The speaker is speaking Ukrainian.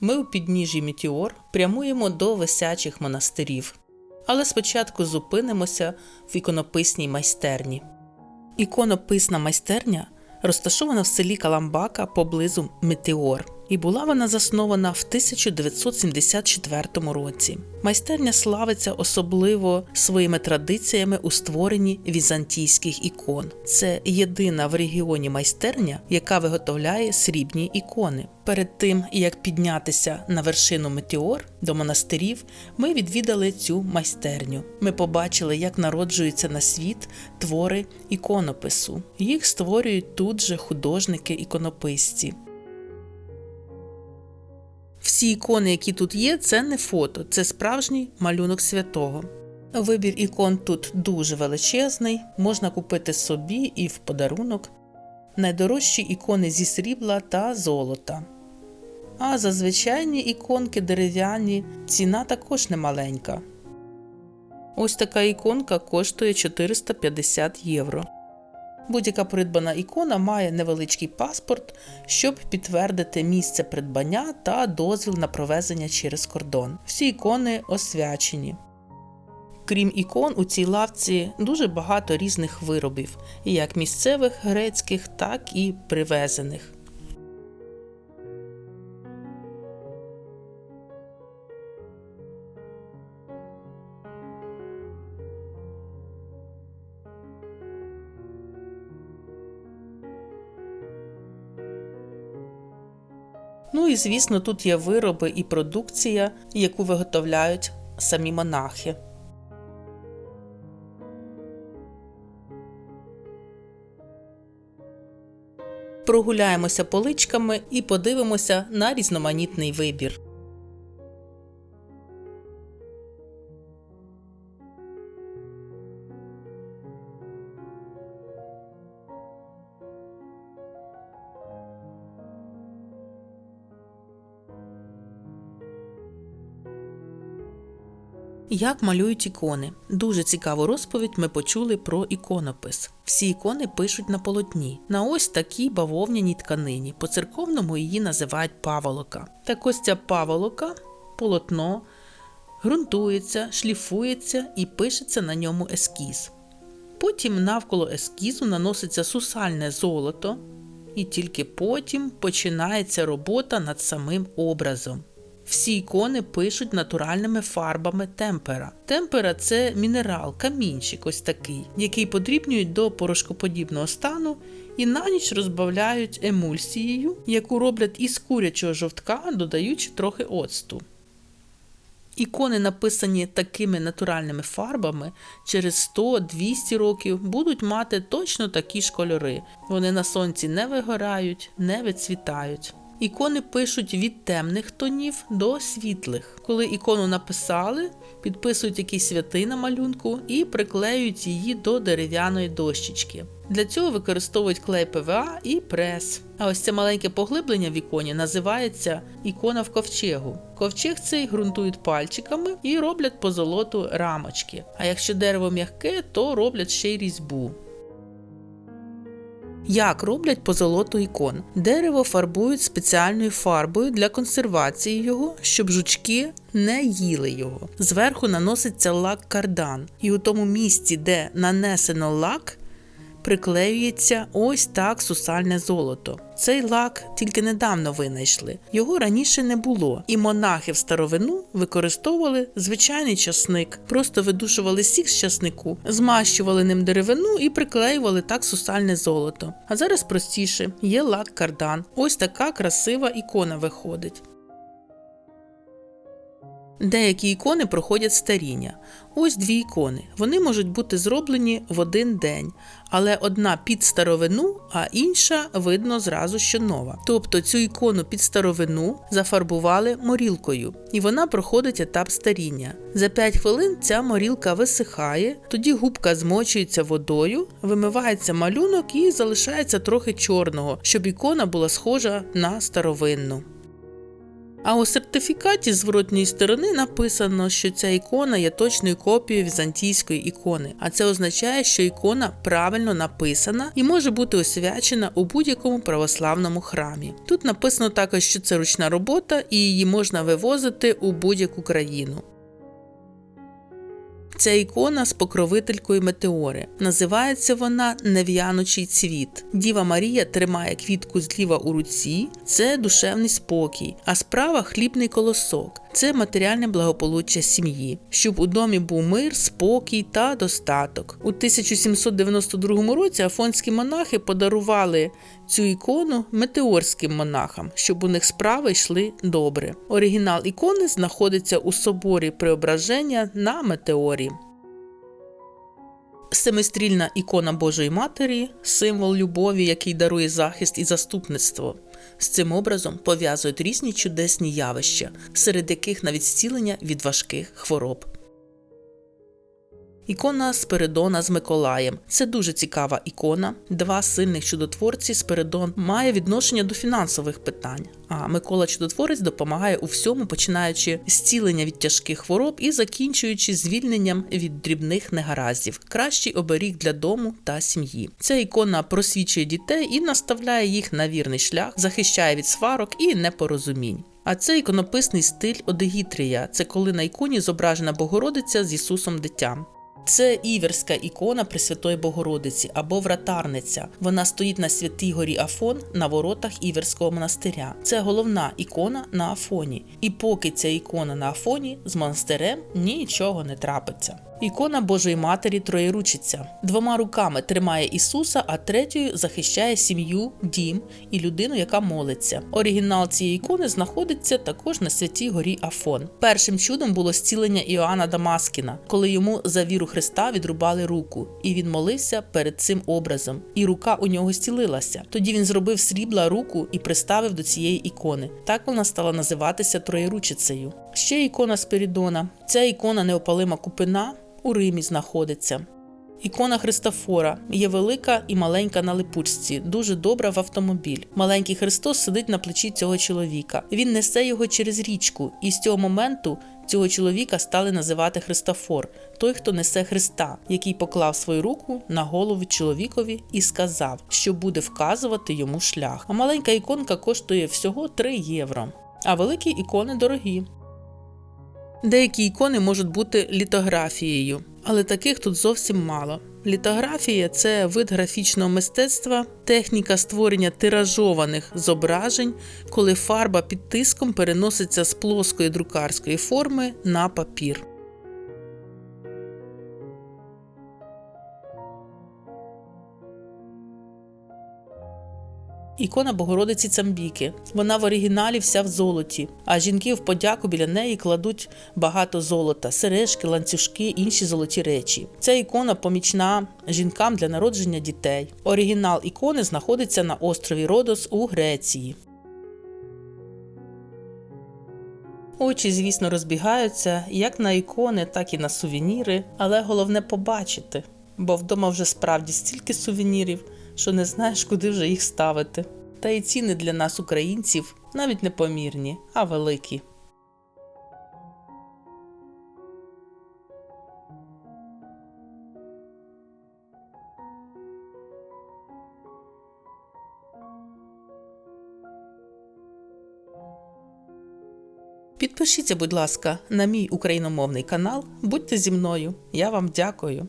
Ми у підніжжі Мітіор прямуємо до висячих монастирів, але спочатку зупинимося в іконописній майстерні. Іконописна майстерня розташована в селі Каламбака поблизу Метеор, і була вона заснована в 1974 році. Майстерня славиться особливо своїми традиціями у створенні візантійських ікон. Це єдина в регіоні майстерня, яка виготовляє срібні ікони. Перед тим як піднятися на вершину Метеор до монастирів, ми відвідали цю майстерню. Ми побачили, як народжуються на світ твори іконопису. Їх створюють тут же художники-іконописці. Всі ікони, які тут є, це не фото, це справжній малюнок святого. Вибір ікон тут дуже величезний, можна купити собі і в подарунок. Найдорожчі ікони зі срібла та золота. А за звичайні іконки дерев'яні ціна також немаленька. Ось така іконка коштує 450 євро. Будь-яка придбана ікона має невеличкий паспорт, щоб підтвердити місце придбання та дозвіл на провезення через кордон. Всі ікони освячені. Крім ікон, у цій лавці дуже багато різних виробів, як місцевих грецьких, так і привезених. Ну і звісно, тут є вироби і продукція, яку виготовляють самі монахи. Прогуляємося поличками і подивимося на різноманітний вибір. Як малюють ікони? Дуже цікаву розповідь ми почули про іконопис. Всі ікони пишуть на полотні, на ось такій бавовняній тканині. По церковному її називають паволока. Так ось ця паволока, полотно, ґрунтується, шліфується і пишеться на ньому ескіз. Потім навколо ескізу наноситься сусальне золото, і тільки потім починається робота над самим образом. Всі ікони пишуть натуральними фарбами темпера. Темпера це мінерал, камінчик ось такий, який подрібнюють до порошкоподібного стану і на ніч розбавляють емульсією, яку роблять із курячого жовтка, додаючи трохи оцту. Ікони, написані такими натуральними фарбами, через 100-200 років будуть мати точно такі ж кольори. Вони на сонці не вигорають, не вицвітають. Ікони пишуть від темних тонів до світлих. Коли ікону написали, підписують якийсь святий на малюнку і приклеюють її до дерев'яної дощечки. Для цього використовують клей ПВА і прес. А ось це маленьке поглиблення в іконі називається ікона в ковчегу. Ковчег цей ґрунтують пальчиками і роблять по золоту рамочки. А якщо дерево м'яке, то роблять ще й різьбу. Як роблять позолоту ікон? Дерево фарбують спеціальною фарбою для консервації його, щоб жучки не їли його. Зверху наноситься лак кардан, і у тому місці, де нанесено лак, приклеюється ось так сусальне золото. Цей лак тільки недавно винайшли. Його раніше не було, і монахи в старовину використовували звичайний часник, просто видушували сік з часнику, змащували ним деревину і приклеювали так сусальне золото. А зараз простіше є лак кардан. Ось така красива ікона виходить. Деякі ікони проходять старіння. Ось дві ікони. Вони можуть бути зроблені в один день, але одна під старовину, а інша видно зразу, що нова. Тобто цю ікону під старовину зафарбували морілкою, і вона проходить етап старіння. За 5 хвилин ця морілка висихає, тоді губка змочується водою, вимивається малюнок і залишається трохи чорного, щоб ікона була схожа на старовинну. А у сертифікаті зворотньої сторони написано, що ця ікона є точною копією візантійської ікони, а це означає, що ікона правильно написана і може бути освячена у будь-якому православному храмі. Тут написано також, що це ручна робота і її можна вивозити у будь-яку країну. Ця ікона з покровителькою метеори. Називається вона Нев'янучий цвіт. Діва Марія тримає квітку зліва у руці, це душевний спокій, а справа хлібний колосок. Це матеріальне благополуччя сім'ї, щоб у домі був мир, спокій та достаток. У 1792 році афонські монахи подарували цю ікону метеорським монахам, щоб у них справи йшли добре. Оригінал ікони знаходиться у соборі Преображення на метеорі. Семистрільна ікона Божої Матері символ любові, який дарує захист і заступництво. З цим образом пов'язують різні чудесні явища, серед яких навіть зцілення від важких хвороб. Ікона Спиридона з Миколаєм. Це дуже цікава ікона. Два сильних чудотворці Спиридон має відношення до фінансових питань. А Микола Чудотворець допомагає у всьому, починаючи з цілення від тяжких хвороб і закінчуючи звільненням від дрібних негараздів. Кращий оберіг для дому та сім'ї. Ця ікона просвічує дітей і наставляє їх на вірний шлях, захищає від сварок і непорозумінь. А це іконописний стиль Одегітрія. Це коли на іконі зображена Богородиця з Ісусом дитям. Це іверська ікона Пресвятої Богородиці або вратарниця. Вона стоїть на святій горі Афон на воротах Іверського монастиря. Це головна ікона на Афоні. І поки ця ікона на Афоні з монастирем нічого не трапиться. Ікона Божої Матері Троєручиця. Двома руками тримає Ісуса, а третьою захищає сім'ю, дім і людину, яка молиться. Оригінал цієї ікони знаходиться також на святій горі Афон. Першим чудом було зцілення Іоанна Дамаскіна, коли йому за віру Христа відрубали руку, і він молився перед цим образом. І рука у нього зцілилася. Тоді він зробив срібла руку і приставив до цієї ікони. Так вона стала називатися Троєручицею. Ще ікона Спирідона. Ця ікона неопалима купина у Римі знаходиться. Ікона Христофора є велика і маленька на липучці, дуже добра в автомобіль. Маленький Христос сидить на плечі цього чоловіка. Він несе його через річку, і з цього моменту цього чоловіка стали називати Христофор, той, хто несе Христа, який поклав свою руку на голову чоловікові і сказав, що буде вказувати йому шлях. А маленька іконка коштує всього 3 євро. А великі ікони дорогі. Деякі ікони можуть бути літографією, але таких тут зовсім мало. Літографія це вид графічного мистецтва, техніка створення тиражованих зображень, коли фарба під тиском переноситься з плоскої друкарської форми на папір. Ікона Богородиці Цамбіки. Вона в оригіналі вся в золоті, а жінки в подяку біля неї кладуть багато золота, сережки, ланцюжки, інші золоті речі. Ця ікона помічна жінкам для народження дітей. Оригінал ікони знаходиться на острові Родос у Греції. Очі, звісно, розбігаються як на ікони, так і на сувеніри, але головне побачити, бо вдома вже справді стільки сувенірів що не знаєш, куди вже їх ставити. Та й ціни для нас, українців, навіть не помірні, а великі. Підпишіться, будь ласка, на мій україномовний канал. Будьте зі мною. Я вам дякую.